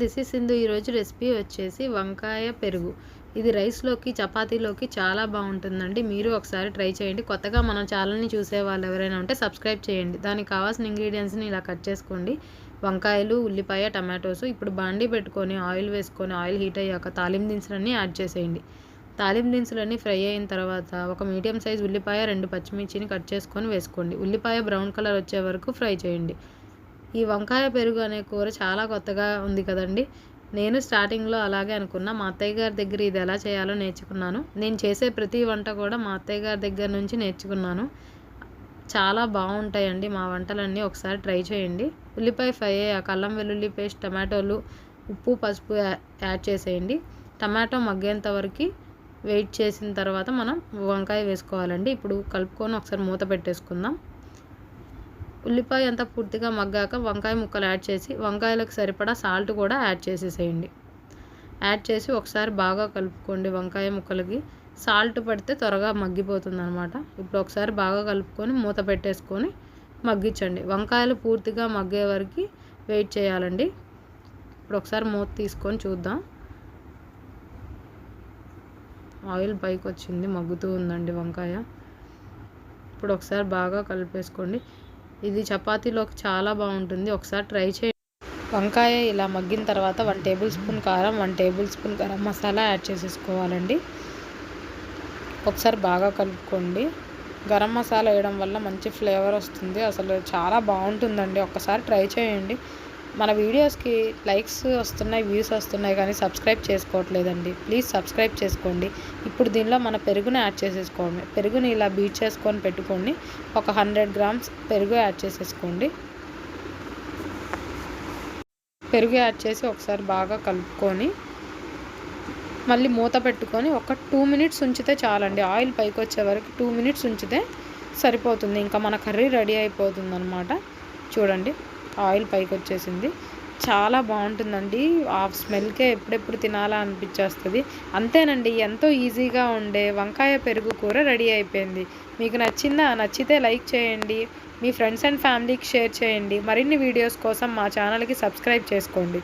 This is Sindhu. ఈరోజు recipe వచ్చేసి వంకాయ పెరుగు. ఇది రైస్లోకి చపాతీలోకి చాలా బాగుంటుందండి. మీరు ఒకసారి ట్రై చేయండి. కొత్తగా మన ఛానల్ని చూసే వాళ్ళు ఎవరైనా ఉంటే సబ్స్క్రైబ్ చేయండి. దానికి కావాల్సిన ఇంగ్రీడియంట్స్ని ఇలా కట్ చేసుకోండి. వంకాయలు ఉల్లిపాయ టమాటోస్. ఇప్పుడు బాండీ పెట్టుకొని ఆయిల్ వేసుకొని ఆయిల్ హీట్ అయ్యాక తాలిం దినుసులన్నీ యాడ్ చేసేయండి. తాలిం దినుసులన్నీ ఫ్రై అయిన తర్వాత ఒక మీడియం సైజ్ ఉల్లిపాయ రెండు పచ్చిమిర్చిని కట్ చేసుకొని వేసుకోండి. ఉల్లిపాయ బ్రౌన్ కలర్ వచ్చే వరకు ఫ్రై చేయండి. ఈ వంకాయ పెరుగు అనే కూర చాలా కొత్తగా ఉంది కదండి. నేను స్టార్టింగ్లో అలాగే అనుకున్నా. మా అత్తయ్య గారి దగ్గర ఇది ఎలా చేయాలో నేర్చుకున్నాను. నేను చేసే ప్రతి వంట కూడా మా అత్తయ్య గారి దగ్గర నుంచి నేర్చుకున్నాను. చాలా బాగుంటాయండి మా వంటలన్నీ. ఒకసారి ట్రై చేయండి. ఉల్లిపాయ ఫ్రై అయ్యాక అల్లం వెల్లుల్లి పేస్ట్ టమాటోలు ఉప్పు పసుపు యాడ్ చేసేయండి. టమాటో మగ్గేంత వరకు వెయిట్ చేసిన తర్వాత మనం వంకాయ వేసుకోవాలండి. ఇప్పుడు కలుపుకొని ఒకసారి మూత పెట్టేసుకుందాం. ఉల్లిపాయ అంతా పూర్తిగా మగ్గాక వంకాయ ముక్కలు యాడ్ చేసి వంకాయలకు సరిపడా సాల్ట్ కూడా యాడ్ చేసేసేయండి. యాడ్ చేసి ఒకసారి బాగా కలుపుకోండి వంకాయ ముక్కలకి. సాల్ట్ పడితే త్వరగా మగ్గిపోతుంది అనమాట ఇప్పుడు ఒకసారి బాగా కలుపుకొని మూత పెట్టేసుకొని మగ్గించండి. వంకాయలు పూర్తిగా మగ్గే వరకు వెయిట్ చేయాలండి. ఇప్పుడు ఒకసారి మూత తీసుకొని చూద్దాం. ఆయిల్ పైకి వచ్చింది మగ్గుతూ ఉందండి వంకాయ. ఇప్పుడు ఒకసారి బాగా కలిపేసుకోండి. ఇది చపాతీలోకి చాలా బాగుంటుంది. ఒకసారి ట్రై చేయండి. వంకాయ ఇలా మగ్గిన తర్వాత వన్ టేబుల్ స్పూన్ కారం one tablespoon garam masala add చేసేసుకోవాలండి. ఒకసారి బాగా కలుపుకోండి. గరం మసాలా వేయడం వల్ల మంచి ఫ్లేవర్ వస్తుంది. అసలు చాలా బాగుంటుందండి. ఒక్కసారి ట్రై చేయండి. మన వీడియోస్కి లైక్స్ వస్తున్నాయి వ్యూస్ వస్తున్నాయి కానీ సబ్స్క్రైబ్ చేసుకోవట్లేదండి. ప్లీజ్ సబ్స్క్రైబ్ చేసుకోండి. ఇప్పుడు దీనిలో మన పెరుగుని యాడ్ చేసేసుకోండి. పెరుగుని ఇలా బీట్ చేసుకొని పెట్టుకోండి. ఒక హండ్రెడ్ గ్రామ్స్ పెరుగు యాడ్ చేసేసుకోండి. పెరుగు యాడ్ చేసి ఒకసారి బాగా కలుపుకొని మళ్ళీ మూత పెట్టుకొని ఒక టూ మినిట్స్ ఉంచితే చాలండి. ఆయిల్ పైకి వచ్చే వరకు టూ మినిట్స్ ఉంచితే సరిపోతుంది. ఇంకా మన కర్రీ రెడీ అయిపోతుంది అనమాట చూడండి ఆయిల్ పైకి వచ్చేసింది. చాలా బాగుంటుందండి. ఆ స్మెల్కే ఎప్పుడెప్పుడు తినాలా అనిపించేస్తుంది. అంతేనండి ఎంతో ఈజీగా ఉండే వంకాయ పెరుగు కూర రెడీ అయిపోయింది. మీకు నచ్చిందా? నచ్చితే లైక్ చేయండి. మీ ఫ్రెండ్స్ అండ్ ఫ్యామిలీకి షేర్ చేయండి. మరిన్ని వీడియోస్ కోసం మా ఛానల్కి సబ్స్క్రైబ్ చేసుకోండి.